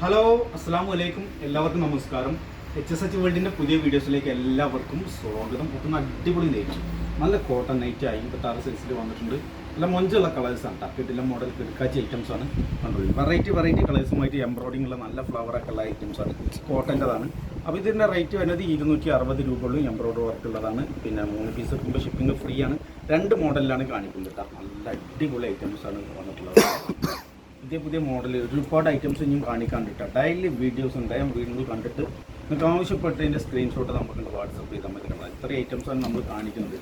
Hello അസ്സാം വലൈക്കും എല്ലാവർക്കും നമസ്കാരം. എച്ച് എസ് എച്ച് വേൾഡിന്റെ പുതിയ വീഡിയോസിലേക്ക് എല്ലാവർക്കും സ്വാഗതം. ഒന്ന് അടിപൊളി നൈറ്റ് നല്ല കോട്ടൺ നൈറ്റ് അമ്പത്താറ് സൈസിൽ വന്നിട്ടുണ്ട്. നല്ല മൊഞ്ചുള്ള കളേഴ്സാണ് ടക്കിട്ടില്ല മോഡൽ കിടക്കാച്ചി ഐറ്റംസ് ആണ്. കണ്ടോളൂ വെറൈറ്റി വെറൈറ്റി കളേഴ്സുമായിട്ട് എംബ്രോയിഡിംഗ് ഉള്ള നല്ല ഫ്ലവറൊക്കെ ഉള്ള ഐറ്റംസ് ആണ്. കോട്ടന്റെതാണ് അപ്പോൾ ഇതിന്റെ റേറ്റ് വരുന്നത് ഇരുന്നൂറ്റി അറുപത് രൂപയുള്ളൂ. എംബ്രോയിഡറി വർക്ക് ഉള്ളതാണ്. പിന്നെ മൂന്ന് പീസ് എടുക്കുമ്പോൾ ഷിപ്പിംഗ് ഫ്രീ ആണ്. രണ്ട് മോഡലിലാണ് കാണിക്കുന്നത് കേട്ടോ നല്ല അടിപൊളി ഐറ്റംസ് ആണ് വന്നിട്ടുള്ളത്. പുതിയ പുതിയ മോഡൽ ഒരുപാട് ഐറ്റംസ് ഇനിയും കാണിക്കാൻ കിട്ടുക ഡെയിലി വീഡിയോസ് ഉണ്ട്. ഞാൻ വീണ്ടും കണ്ടിട്ട് നിങ്ങൾക്ക് ആവശ്യപ്പെട്ടതിന്റെ സ്ക്രീൻഷോട്ട് നമുക്ക് വാട്സപ്പ് ചെയ്താൽ മതി കേട്ടോ. ഇത്രയും ഐറ്റംസാണ് നമ്മൾ കാണിക്കുന്നത്.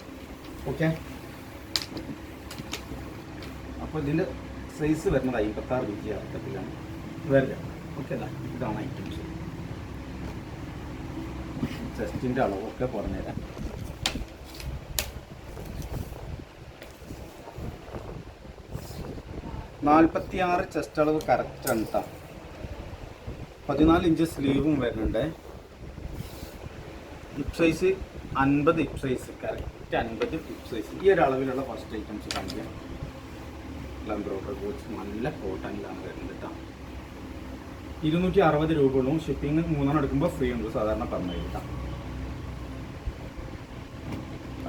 ഓക്കെ അപ്പോൾ ഇതിന്റെ സൈസ് വരുന്നത് അമ്പത്താറ് ഇഞ്ച് അർത്ഥത്തിലാണ് വരില്ല. ഓക്കെ ഇതാണ് ഐറ്റംസ് ചെസ്റ്റിന്റെ അളവൊക്കെ പറഞ്ഞുതരാം. നാൽപ്പത്തി ആറ് ചെസ്റ്റ് അളവ് കറക്റ്റ് ആണ് കേട്ടോ പതിനാല് ഇഞ്ച് സ്ലീവും വരുന്നുണ്ട്. ഹിപ്പ് സൈസ് അൻപത് ഹിപ്പ് സൈസ് കറക്റ്റ് അൻപത് ഹിപ്പ് സൈസ് ഈ ഒരു അളവിലുള്ള ഫസ്റ്റ് ഐറ്റംസ് കാണിക്കാം എംബ്രോയിഡറി കോച്ച് നല്ല കോട്ടണിലാണ് വരുന്നത് കേട്ടോ ഇരുന്നൂറ്റി അറുപത് രൂപ ഉള്ളൂ ഷിപ്പിംഗ് മൂന്നെണ്ണം എടുക്കുമ്പോൾ ഫ്രീ ഉണ്ട്. സാധാരണ പറഞ്ഞു കേട്ടോ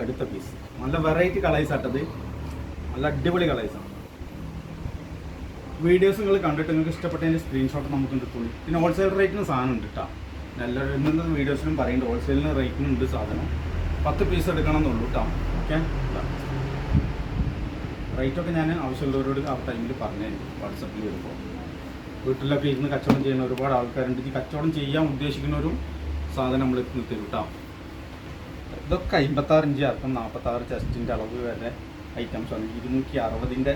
അടുത്ത പീസ് നല്ല വെറൈറ്റി കളേഴ്സ് ആട്ടത്. നല്ല അടിപൊളി കളേഴ്സാണ് വീഡിയോസ് നിങ്ങൾ കണ്ടിട്ട് നിങ്ങൾക്ക് ഇഷ്ടപ്പെട്ടതിന്റെ സ്ക്രീൻഷോട്ട് നമുക്ക് കിട്ടുള്ളൂ പിന്നെ ഹോൾസെയിൽ റേറ്റിന് സാധനം ഉണ്ട് കേട്ടോ നല്ല ഇന്നത്തെ വീഡിയോസിലും പറയുന്നുണ്ട് ഹോൾസെയിലിന് റേറ്റിനും ഉണ്ട് സാധനം. പത്ത് പീസ് എടുക്കണം എന്നുള്ളൂ കേട്ടോ ഓക്കെ റേറ്റൊക്കെ ഞാൻ ആവശ്യമുള്ളവരോട് ആ ടൈമിൽ പറഞ്ഞു വാട്സപ്പിൽ വരുമ്പോൾ വീട്ടിലൊക്കെ ഇരുന്ന് കച്ചവടം ചെയ്യുന്ന ഒരുപാട് ആൾക്കാരുണ്ട്. ഈ കച്ചവടം ചെയ്യാൻ ഉദ്ദേശിക്കുന്നവരും സാധനം നമ്മൾ എത്തി തരും കേട്ടോ ഇതൊക്കെ അമ്പത്താറ് ഇഞ്ച് അർത്ഥം നാൽപ്പത്താറ് ചെസ്റ്റിന്റെ അളവ് വരെ ഐറ്റംസ് ആണ്. ഇരുന്നൂറ്റി അറുപതിന്റെ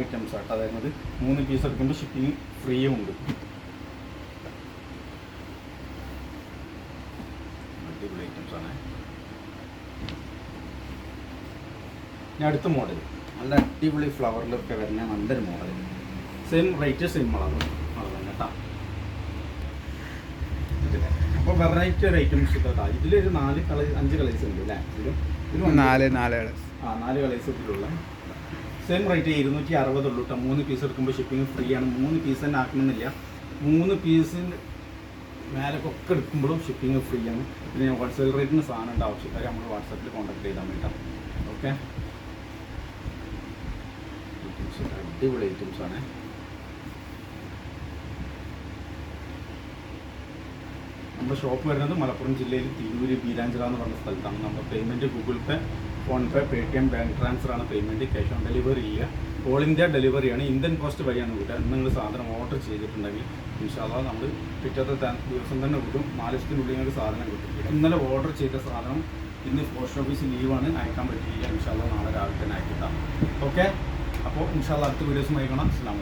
ഐറ്റംസ് ആട്ടോ. അതായത് മൂന്ന് പീസ് എടുക്കുമ്പോൾ ഷിപ്പിംഗ് ഫ്രീയും ഉണ്ട്. അടിപൊളി ഐറ്റംസ് ആണ്. ഇനി അടുത്ത മോഡൽ നല്ല അടിപൊളി ഫ്ലവറിലൊക്കെ വരുന്ന നല്ലൊരു മോഡൽ സെയിം റേറ്റ് സെയിം അളവ് അളവ് തന്നെ കേട്ടോ അപ്പോൾ വെറൈറ്റി ഒരു ഐറ്റംസ് കേട്ടോ ഇതിലൊരു നാല് കളേഴ്സ് അഞ്ച് കളേഴ്സ് ഉണ്ട് അല്ലേ ഇതിലും നാല് നാല് കളേഴ്സ്. ആ നാല് കളേഴ്സ് ഇതിലുള്ള. സെയിം റേറ്റ് ഇരുന്നൂറ്റി അറുപത് ഉള്ളൂ കേട്ടോ മൂന്ന് പീസ് എടുക്കുമ്പോൾ ഷിപ്പിംഗ് ഫ്രീ ആണ്. മൂന്ന് പീസ് തന്നെ ആക്കണമെന്നില്ല. മൂന്ന് പീസിന് മേലൊക്കെ എടുക്കുമ്പോഴും ഷിപ്പിംഗ് ഫ്രീ ആണ്. പിന്നെ ഞാൻ ഹോൾസെയിൽ റേറ്റിന് സാധനം ഉണ്ട് ആവശ്യക്കാരെ നമ്മൾ വാട്സാപ്പിൽ കോൺടാക്ട് ചെയ്താൽ മതി ഓക്കെ? അടിപൊളി ഐറ്റംസ് ആണ്. നമ്മുടെ ഷോപ്പ് വരുന്നത് മലപ്പുറം ജില്ലയിൽ തിരൂര് ബീരാഞ്ചിറ എന്ന് പറഞ്ഞ സ്ഥലത്താണ്. നമ്മുടെ payment Google Pay PhonePe Paytm bank transfer ആണ് പേയ്മെന്റ് ക്യാഷ് ഓൺ ഡെലിവറി ഇല്ല. ഓൾ ഇന്ത്യ ഡെലിവറിയാണ് ഇന്ത്യൻ പോസ്റ്റ് വഴിയാണ് കിട്ടുക. നിങ്ങൾ സാധനം ഓർഡർ ചെയ്തിട്ടുണ്ടെങ്കിൽ ഇൻഷാല്ല നമ്മൾ പിറ്റത്തെ ദിവസം തന്നെ കിട്ടും. നാല് ദിവസത്തിനുള്ളിൽ നിങ്ങൾക്ക് സാധനം കിട്ടും. ഇന്നലെ ഓർഡർ ചെയ്ത സാധനം ഇന്ന് പോസ്റ്റ് ഓഫീസ് ലീവാണ് അയക്കാൻ പറ്റിയില്ല. ഇൻഷാല്ല നാളെ രാവിലെ തന്നെ അയക്കിട്ടാം ഓക്കെ അപ്പോൾ ഇൻഷാല്ല അടുത്ത വീഡിയോസും അയക്കണം അസ്സാം